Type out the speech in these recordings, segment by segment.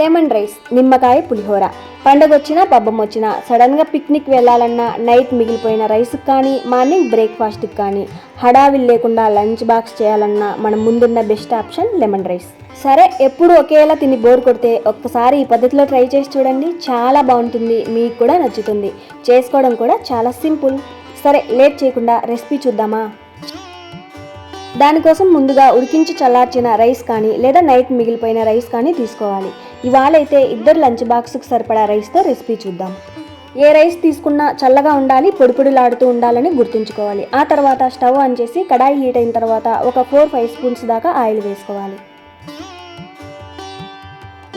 Lemon rice నిమ్మకాయ పులిహోర. పండగొచ్చినా పబ్బం వచ్చినా సడన్గా పిక్నిక్ వెళ్ళాలన్నా నైట్ మిగిలిపోయిన రైస్కి కానీ మార్నింగ్ బ్రేక్ఫాస్ట్కి కానీ హడావిల్ లేకుండా లంచ్ బాక్స్ చేయాలన్నా మనం ముందున్న బెస్ట్ ఆప్షన్ లెమన్ రైస్. సరే ఎప్పుడు ఒకేలా తిని బోర్ కొడితే ఒక్కసారి ఈ పద్ధతిలో ట్రై చేసి చూడండి. చాలా బాగుంటుంది. మీకు కూడా నచ్చుతుంది. చేసుకోవడం కూడా చాలా సింపుల్. సరే లేట్ చేయకుండా రెసిపీ చూద్దామా? దానికోసం ముందుగా ఉడికించి చల్లార్చిన రైస్ కానీ లేదా నైట్ మిగిలిపోయిన రైస్ కానీ తీసుకోవాలి. ఇవాళ అయితే ఇద్దరు లంచ్ బాక్స్కి సరిపడా రైస్తో రెసిపీ చూద్దాం. ఏ రైస్ తీసుకున్నా చల్లగా ఉండాలి పొడిపొడిలాడుతూ ఉండాలని గుర్తుంచుకోవాలి. ఆ తర్వాత స్టవ్ ఆన్ చేసి కడాయి హీట్ అయిన తర్వాత ఒక ఫోర్ ఫైవ్ స్పూన్స్ దాకా ఆయిల్ వేసుకోవాలి.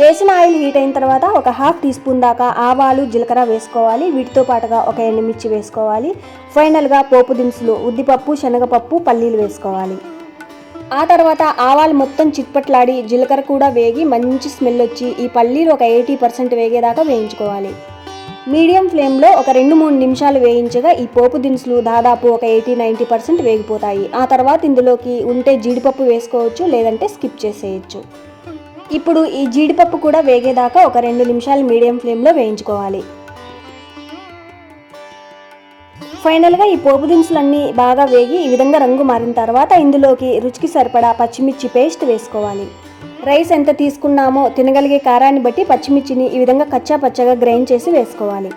వేసిన ఆయిల్ హీట్ అయిన తర్వాత ఒక హాఫ్ టీ స్పూన్ దాకా ఆవాలు జీలకర్ర వేసుకోవాలి. వీటితో పాటుగా ఒక ఎండుమిర్చి వేసుకోవాలి. ఫైనల్గా పోపు దినుసులు ఉద్దిపప్పు శనగపప్పు పల్లీలు వేసుకోవాలి. ఆ తర్వాత ఆవాలు మొత్తం చిట్పట్లాడి జీలకర్ర కూడా వేగి మంచి స్మెల్ వచ్చి ఈ పల్లీలు ఒక ఎయిటీ పర్సెంట్ వేగేదాకా వేయించుకోవాలి. మీడియం ఫ్లేమ్లో ఒక రెండు మూడు నిమిషాలు వేయించగా ఈ పోపు దినుసులు దాదాపు ఒక ఎయిటీ నైంటీ పర్సెంట్ వేగిపోతాయి. ఆ తర్వాత ఇందులోకి ఉంటే జీడిపప్పు వేసుకోవచ్చు లేదంటే స్కిప్ చేసేయచ్చు. ఇప్పుడు ఈ జీడిపప్పు కూడా వేగేదాకా ఒక రెండు నిమిషాలు మీడియం ఫ్లేమ్లో వేయించుకోవాలి. ఫైనల్గా ఈ పోపు దినుసులన్నీ బాగా వేగి ఈ విధంగా రంగు మారిన తర్వాత ఇందులోకి రుచికి సరిపడా పచ్చిమిర్చి పేస్ట్ వేసుకోవాలి. రైస్ ఎంత తీసుకున్నామో తినగలిగే కారాన్ని బట్టి పచ్చిమిర్చిని ఈ విధంగా కచ్చా పచ్చగా గ్రైండ్ చేసి వేసుకోవాలి.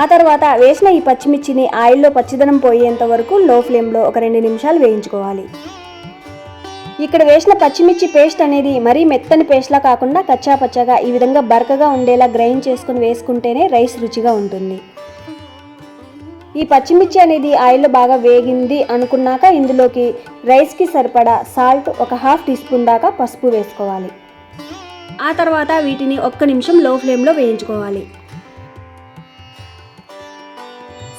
ఆ తర్వాత వేసిన ఈ పచ్చిమిర్చిని ఆయిల్లో పచ్చిదనం పోయేంత వరకు లో ఫ్లేమ్లో ఒక రెండు నిమిషాలు వేయించుకోవాలి. ఇక్కడ వేసిన పచ్చిమిర్చి పేస్ట్ అనేది మరీ మెత్తని పేస్ట్లా కాకుండా కచ్చా పచ్చగా ఈ విధంగా బరకగా ఉండేలా గ్రైండ్ చేసుకుని వేసుకుంటేనే రైస్ రుచిగా ఉంటుంది. ఈ పచ్చిమిర్చి అనేది ఆయిల్లో బాగా వేగింది అనుకున్నాక ఇందులోకి రైస్కి సరిపడా సాల్ట్ ఒక హాఫ్ టీ స్పూన్ దాకా పసుపు వేసుకోవాలి. ఆ తర్వాత వీటిని ఒక్క నిమిషం లో ఫ్లేమ్లో వేయించుకోవాలి.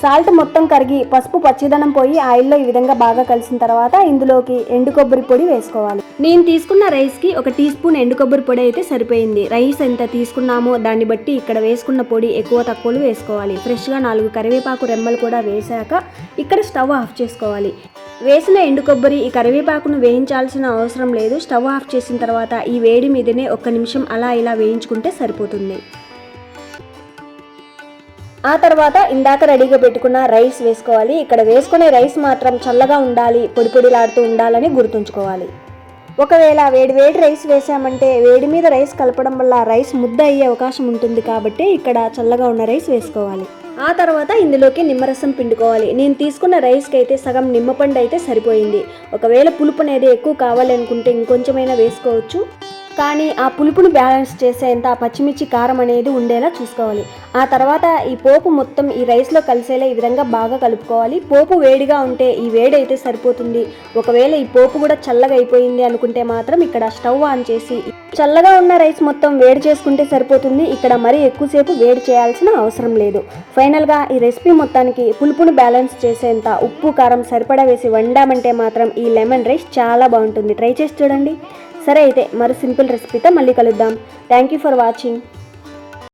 సాల్ట్ మొత్తం కరిగి పసుపు పచ్చిదనం పోయి ఆయిల్లో ఈ విధంగా బాగా కలిసిన తర్వాత ఇందులోకి ఎండు కొబ్బరి పొడి వేసుకోవాలి. నేను తీసుకున్న రైస్కి ఒక టీ స్పూన్ ఎండు కొబ్బరి పొడి అయితే సరిపోయింది. రైస్ ఎంత తీసుకున్నామో దాన్ని బట్టి ఇక్కడ వేసుకున్న పొడి ఎక్కువ తక్కువలు వేసుకోవాలి. ఫ్రెష్గా నాలుగు కరివేపాకు రెమ్మలు కూడా వేశాక ఇక్కడ స్టవ్ ఆఫ్ చేసుకోవాలి. వేసిన ఎండు కొబ్బరి ఈ కరివేపాకును వేయించాల్సిన అవసరం లేదు. స్టవ్ ఆఫ్ చేసిన తర్వాత ఈ వేడి మీదనే ఒక్క నిమిషం అలా ఇలా వేయించుకుంటే సరిపోతుంది. ఆ తర్వాత ఇందాక రెడీగా పెట్టుకున్న రైస్ వేసుకోవాలి. ఇక్కడ వేసుకునే రైస్ మాత్రం చల్లగా ఉండాలి పొడి పొడిలాడుతూ ఉండాలని గుర్తుంచుకోవాలి. ఒకవేళ వేడి వేడి రైస్ వేసామంటే వేడి మీద రైస్ కలపడం వల్ల రైస్ ముద్ద అయ్యే అవకాశం ఉంటుంది కాబట్టి ఇక్కడ చల్లగా ఉన్న రైస్ వేసుకోవాలి. ఆ తర్వాత ఇందులోకి నిమ్మరసం పిండుకోవాలి. నేను తీసుకున్న రైస్కి అయితే సగం నిమ్మపండు అయితే సరిపోయింది. ఒకవేళ పులుపు అనేది ఎక్కువ కావాలి అనుకుంటే ఇంకొంచెమైనా వేసుకోవచ్చు. కానీ ఆ పులుపును బ్యాలెన్స్ చేసేంత పచ్చిమిర్చి కారం అనేది ఉండేలా చూసుకోవాలి. ఆ తర్వాత ఈ పోపు మొత్తం ఈ రైస్లో కలిసేలా ఈ విధంగా బాగా కలుపుకోవాలి. పోపు వేడిగా ఉంటే ఈ వేడి అయితే సరిపోతుంది. ఒకవేళ ఈ పోపు కూడా చల్లగా అయిపోయింది అనుకుంటే మాత్రం ఇక్కడ స్టవ్ ఆన్ చేసి చల్లగా ఉన్న రైస్ మొత్తం వేడి చేసుకుంటే సరిపోతుంది. ఇక్కడ మరీ ఎక్కువసేపు వేడి చేయాల్సిన అవసరం లేదు. ఫైనల్గా ఈ రెసిపీ మొత్తానికి పులుపును బ్యాలెన్స్ చేసేంత ఉప్పు కారం సరిపడా వేసి వండామంటే మాత్రం ఈ లెమన్ రైస్ చాలా బాగుంటుంది. ట్రై చేసి చూడండి. సరే అయితే మరో సింపుల్ రెసిపీతో మళ్ళీ కలుద్దాం. Thank you for watching